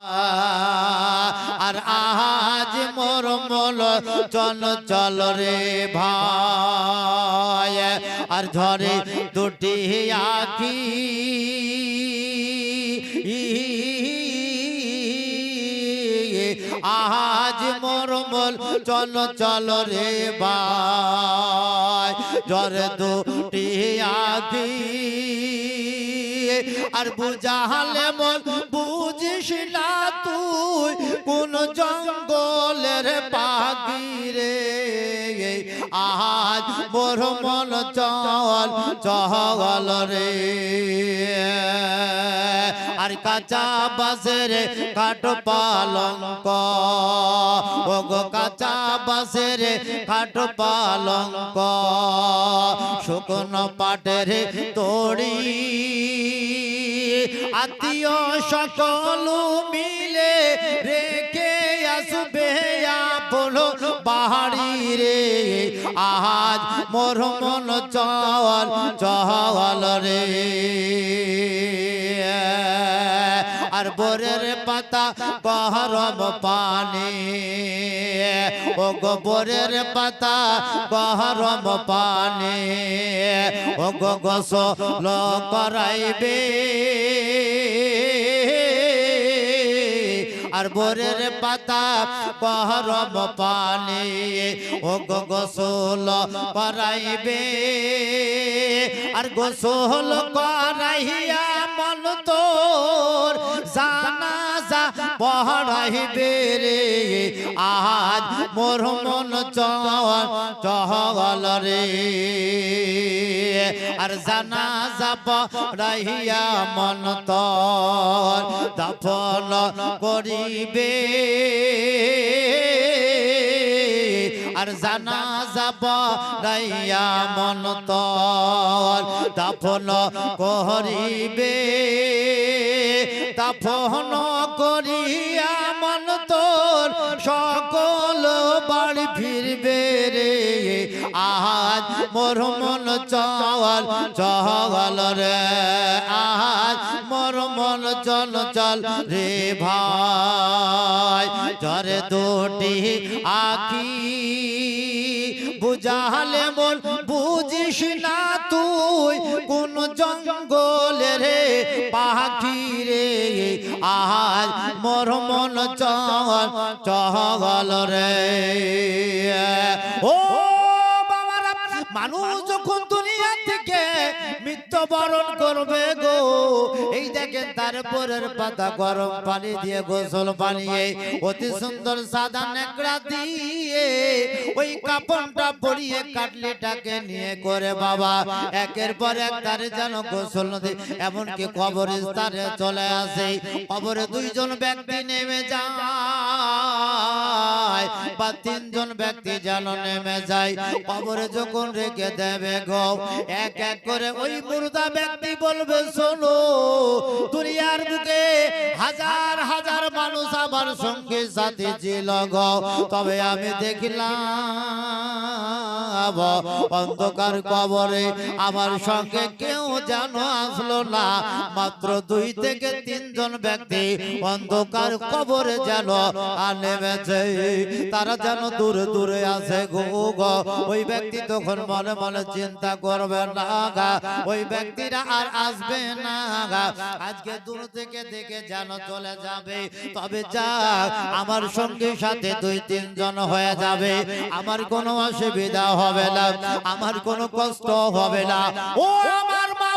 আর আজ মোর মল চল চল রে ভাই। আর ঝরে দুটি আখি। আজ মোর মল চল চল রে ভাই। ঝরে দুটি আখি। আর বুঝালে মন বুঝিস না তুই কোন জঙ্গলের পাখি রে আজ মোর মন চল চহল রে। আর কাঁচা বাসের কাঠ পালঙ্ক গো কাঁচা বাসের কাঠ পালঙ্ক। শুকনো পাটের তড়ি আত্মীয় সকল মিলে রেখে আসবে বলো পাহাড়ি রে আজ মোর মন চল চল রে। আর বোরের পাতা গহরম পানি। ও গোবরের পাতা গহরম পানি। ও গো গোসল করাইবে। আর বোরের পাতা গহরম পানি। ও গো গোসল করাইবে। আর গোসল করাইয়া মন তোর জানাজা পড়াইবে রে আজ মোর মন চহল রে। আর জানাজা পড়াইয়া মন তোর, দফন করিবে। আর জানা যাব রাইয়া মন তল দাফন করিবে। দাফন করিয়া মন তোর সকল বাড়ি ফিরবে রে। আজ মোর মন চল চল রে। আজ মোর মন চল চল রে ভাই। জরে দুটি আখি বুঝালে বল বুঝিস না তুই, কোন জঙ্গলে রে পাখি রে। আহাজ মরমন চল চল রে। মানুষ যখন দুনিয়া থেকে মৃত্যুবরণ করবে গো এই দেখেন তারপরের পাতা গরম পানি দিয়ে গোসল বানিয়ে অতি সুন্দর সাদা নেকড়া দিয়ে ওই কাপড়টা পরিয়ে কাটলিটাকে নিয়ে করে বাবা একের পর এক তারে যেন গোসল নদী এমনকি কবরের তারে চলে আসে কবরে দুইজন ব্যক্তি নেমে যায়। বা তিনজন ব্যক্তি যেন নেমে যায়, কবরে যখন রেখে দেবে গো, এক এক করে ওই ব্যক্তি বলবে, শোনো, দুনিয়ার বুকে হাজার হাজার মানুষ আমার সঙ্গে সাথে ছিল গো। তবে আমি দেখলাম অন্ধকার কবরে আমার সঙ্গে কেউ যেন আসলো না। মাত্র দুই থেকে তিনজন ব্যক্তি অন্ধকার কবরে যেন আর নেমেছে। তারা যেন দূরে দূরে আছে গো গো ওই ব্যক্তি তখন মনে মনে চিন্তা করবে না গা। ওই ব্যক্তিরা আর আসবে না গা। আজকে দূর থেকে দেখে যেন চলে যাবে। তবে যা আমার সঙ্গে সাথে দুই তিনজন হয়ে যাবে। আমার কোনো অসুবিধা হবে না। আমার কোনো কষ্ট হবে না। ও আমার মা